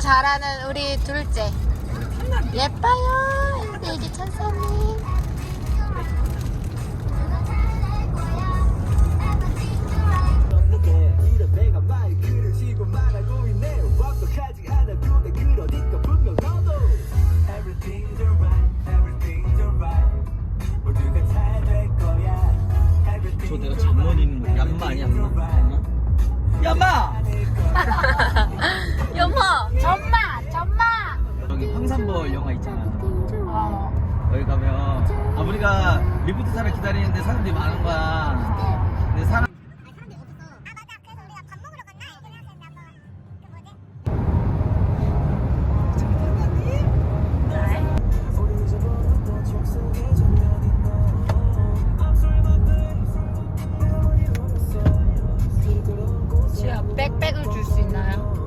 잘하는 우리 둘째. 예뻐요. 애기 천사님. 이런 내가 그러니까 저 내가 잠못 있는 거 얌마 아니야 얌마? 얌마! 여보, 전마, 전마. 저기 황산벌 영화 있잖아 어. 거기 가면 아버리가 리프트 타러 기다리는데 사람들이 많은 거야 근데 사람 백백을 줄 수 있나요?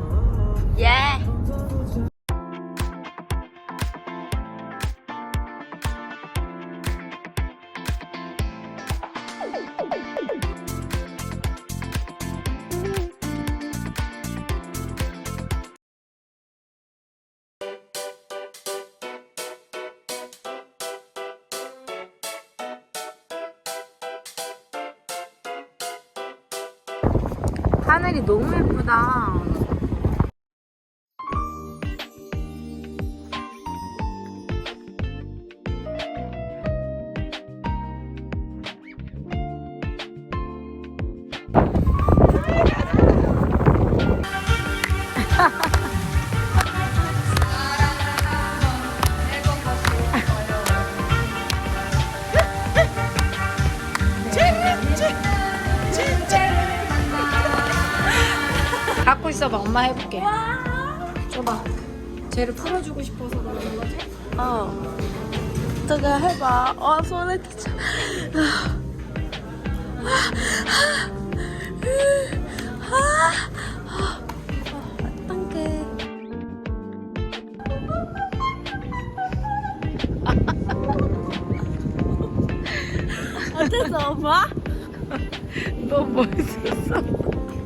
하늘이 너무 예쁘다. 있어봐. 엄마 해볼게. 줘봐. 쟤를 풀어주고 싶어서 그러는 거지? 어. 어떻게 해봐. 어, 손에 끼쳐. 어떡해. 어땠어, 엄마? 너뭐 했었어?